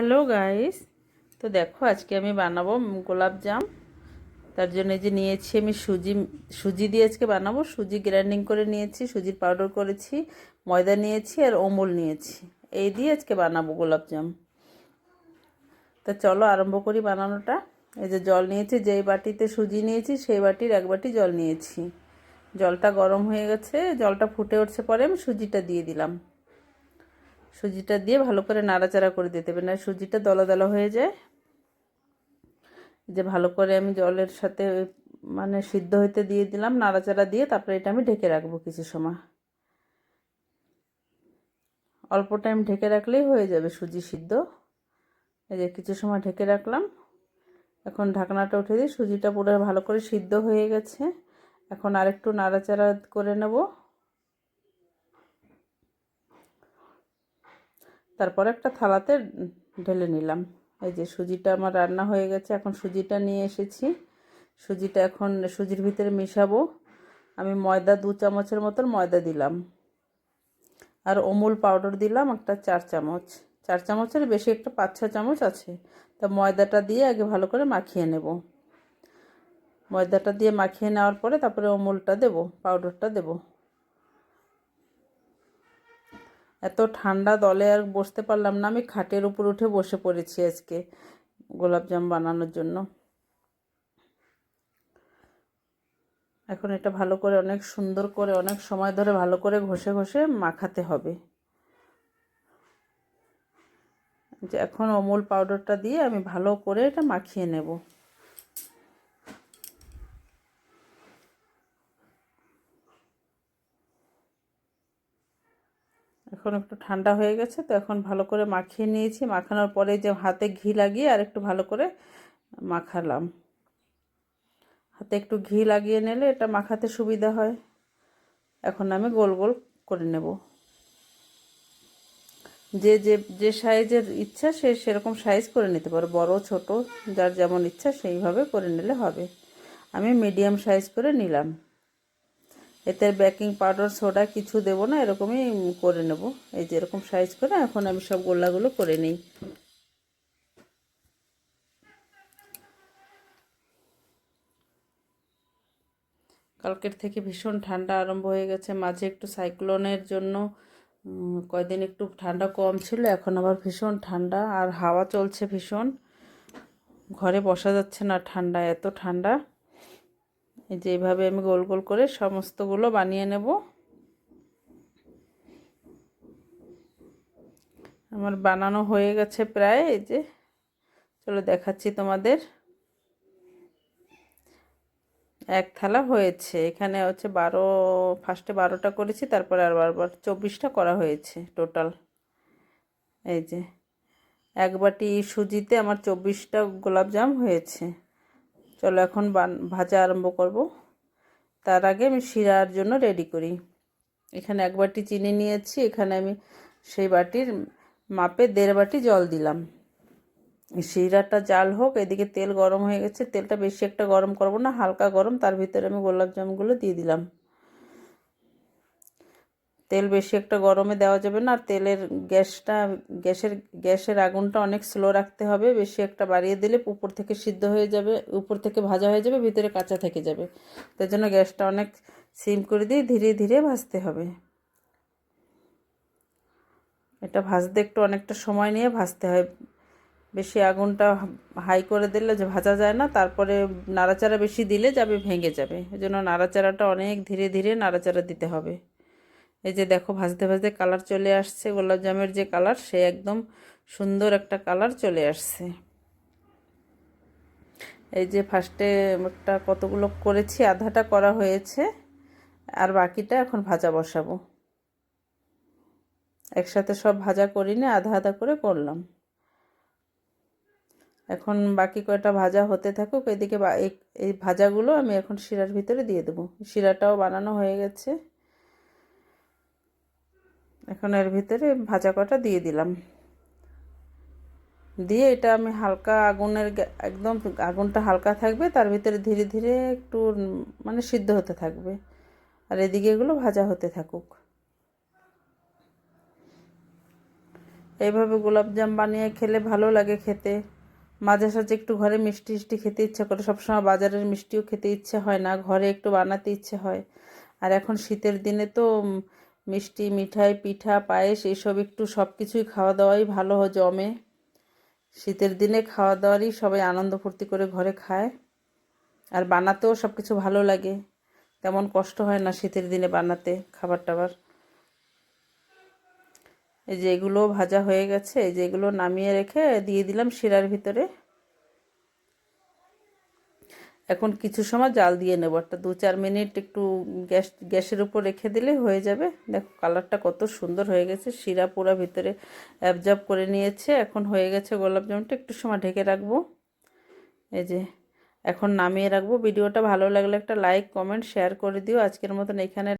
Hello guys, তো দেখো আজকে আমি বানাবো গোলাপ জাম। তার জন্য যে নিয়েছি আমি সুজি সুজি দিয়ে আজকে বানাবো। সুজি গ্রাইন্ডিং করে নিয়েছি, সুজির পাউডার করেছি, ময়দা নিয়েছি আর অমুল নিয়েছি। এই দিয়ে আজকে বানাবো গোলাপ জাম। তা চলো আরম্ভ করি বানানোটা। এই যে জল নিয়েছি, যেই বাটিতে সুজি নিয়েছি, সেই বাটির এক বাটি জল নিয়েছি। জলটা গরম হয়ে গেছে, জলটা ফুটে উঠছে পরে আমি সুজিটা দিয়ে দিলাম। সুজিটা দিয়ে ভালো করে নাড়াচাড়া করে দিতে হবে। না, সুজিটা দলা দলা হয়ে যায়। যে ভালো করে আমি জলের সাথে মানে সিদ্ধ হইতে দিয়ে দিলাম, নাড়াচাড়া দিয়ে তারপরে এটা আমি ঢেকে রাখব কিছু সময়। অল্প টাইম ঢেকে রাখলেই হয়ে যাবে সুজি সিদ্ধ। এই যে কিছু সময় ঢেকে রাখলাম। এখন ঢাকনাটা উঠে দিই। সুজিটা পুরো ভালো করে সিদ্ধ হয়ে গেছে। এখন আরেকটু নাড়াচাড়া করে নেব। তারপর একটা থালাতে ঢেলে নিলাম। এই যে সুজিটা আমার রান্না হয়ে গেছে, এখন সুজিটা নিয়ে এসেছি। সুজিটা এখন সুজির ভিতরে মিশাবো। আমি ময়দা দু চামচের মতন ময়দা দিলাম। আর অমুল পাউডার দিলাম একটা চার চামচ। চার চামচের বেশি একটা পাঁচ ছ চামচ আছে। তা ময়দাটা দিয়ে আগে ভালো করে মাখিয়ে নেব। ময়দাটা দিয়ে মাখিয়ে নেওয়ার পরে তারপরে অমুলটা দেব, পাউডারটা দেব। এত ঠান্ডা দলে আর বসতে পারলাম না, আমি খাটের উপর উঠে বসে পড়েছি আজকে গোলাপজাম বানানোর জন্য। এখন এটা ভালো করে অনেক সুন্দর করে, অনেক সময় ধরে ভালো করে ঘষে ঘষে মাখাতে হবে। যে এখন অমুল পাউডারটা দিয়ে আমি ভালো করে এটা মাখিয়ে নেব। এখন একটু ঠান্ডা হয়ে গেছে, তো এখন ভালো করে মাখিয়ে নিয়েছি। মাখানোর পরে যে হাতে ঘি লাগিয়ে আর একটু ভালো করে মাখালাম। হাতে একটু ঘি লাগিয়ে নিলে এটা মাখাতে সুবিধা হয়। এখন আমি গোল গোল করে নেব। যে যে যে সাইজের ইচ্ছা সে সেরকম সাইজ করে নিতে পারো। বড়, ছোট, যার যেমন ইচ্ছা সেইভাবে করে নিলে হবে। আমি মিডিয়াম সাইজ করে নিলাম। এতে বেকিং পাউডার সোডা কিছু দেবো না, এরকমই করে নেব। এই যে এরকম সাইজ করে এখন আমি সব গোল্লাগুলো করে নিই। কালকের থেকে ভীষণ ঠান্ডা আরম্ভ হয়ে গেছে, মাঝে একটু সাইক্লোনের জন্য কয়দিন একটু ঠান্ডা কম ছিল, এখন আবার ভীষণ ঠান্ডা, আর হাওয়া চলছে ভীষণ। ঘরে বসা যাচ্ছে না ঠান্ডা, এত ঠান্ডা। এই যে এইভাবে আমি গোল গোল করে সমস্তগুলো বানিয়ে নেব। আমার বানানো হয়ে গেছে প্রায়, এই যে। চলো দেখাচ্ছি তোমাদের। এক থালা হয়েছে, এখানে হচ্ছে বারো, ফার্স্টে বারোটা করেছি, তারপরে আর বারবার চব্বিশটা করা হয়েছে টোটাল। এই যে, এক বাটি সুজিতে আমার চব্বিশটা গোলাপজাম হয়েছে। চলো এখন ভাজা আরম্ভ করব। তার আগে আমি শিরার জন্য রেডি করি। এখানে এক বাটি চিনি নিয়েছি, এখানে আমি সেই বাটির মাপে দেড় বাটি জল দিলাম। শিরাটা জাল হোক, এদিকে তেল গরম হয়ে গেছে, তেলটা বেশি একটা গরম করব না, হালকা গরম, তার ভিতরে আমি গোলাপ জামগুলো দিয়ে দিলাম। তেল বেশি একটা গরমে দেওয়া যাবে না, আর তেলের গ্যাসটা, গ্যাসের গ্যাসের আগুনটা অনেক স্লো রাখতে হবে, বেশি একটা বাড়িয়ে দিলে উপর থেকে সিদ্ধ হয়ে যাবে, উপর থেকে ভাজা হয়ে যাবে, ভিতরে কাঁচা থেকে যাবে। তার জন্য গ্যাসটা অনেক সিম করে দিয়ে ধীরে ধীরে ভাজতে হবে। এটা ভাজতে একটু অনেকটা সময় নিয়ে ভাজতে হয়। বেশি আগুনটা হাই করে দিলে যে ভাজা যায় না, তারপরে নাড়াচাড়া বেশি দিলে যাবে, ভেঙে যাবে। এই জন্য নাড়াচাড়াটা অনেক ধীরে ধীরে নাড়াচাড়া দিতে হবে। এই যে দেখো ভাজতে ভাজতে কালার চলে আসছে গোলাপজামের যে কালার সে একদম সুন্দর একটা কালার চলে আসছে। এই যে ফার্স্টে একটা কতগুলো করেছি, আধাটা করা হয়েছে, আর বাকিটা এখন ভাজা বসাবো। একসাথে সব ভাজা করিনি আধা আধা করে করলাম। এখন বাকি কয়টা ভাজা হতে থাকুক, এদিকে এই ভাজাগুলো আমি এখন শিরার ভিতরে দিয়ে দেবো। শিরাটাও বানানো হয়ে গেছে। এখন এর ভিতরে ভাজা কটা দিয়ে দিলাম। দিয়ে এটা আমি হালকা আগুনের একদম আগুনটা হালকা থাকবে, তার ভিতরে ধীরে ধীরে একটু মানে সিদ্ধ হতে থাকবে। আর এদিকে এগুলো ভাজা হতে থাকুক। এইভাবে গোলাপজাম বানিয়ে খেলে ভালো লাগে খেতে। মাঝে সাঝে একটু ঘরে মিষ্টি মিষ্টি খেতে ইচ্ছা করে, সবসময় বাজারের মিষ্টিও খেতে ইচ্ছে হয় না, ঘরে একটু বানাতে ইচ্ছে হয়। আর এখন শীতের দিনে তো মিষ্টি, মিঠাই, পিঠা, পায়েস, এসব একটু সব কিছুই খাওয়া দাওয়াই ভালো হয় জমে। শীতের দিনে খাওয়া দাওয়ারই সবাই আনন্দ ফুর্তি করে ঘরে খায়। আর বানাতেও সব কিছু ভালো লাগে। তেমন কষ্ট হয় না শীতের দিনে বানাতে খাবার টাবার এই যে এগুলো ভাজা হয়ে গেছে, এই যে এগুলো নামিয়ে রেখে দিয়ে দিলাম শিরার ভিতরে। এখন কিছু সময় জাল দিয়ে নেব। একটা দু চার মিনিট একটু গ্যাস, গ্যাসের উপর রেখে দিলে হয়ে যাবে। দেখো কালারটা কত সুন্দর হয়ে গেছে। শিরা পুরা ভিতরে অ্যাবজর্ব করে নিয়েছে। এখন হয়ে গেছে গোলাপ জামুনটা। একটু সময় ঢেকে রাখব। এই যে এখন নামিয়ে রাখব। ভিডিওটা ভালো লাগলে একটা লাইক কমেন্ট শেয়ার করে দিও। আজকের মতন এখানে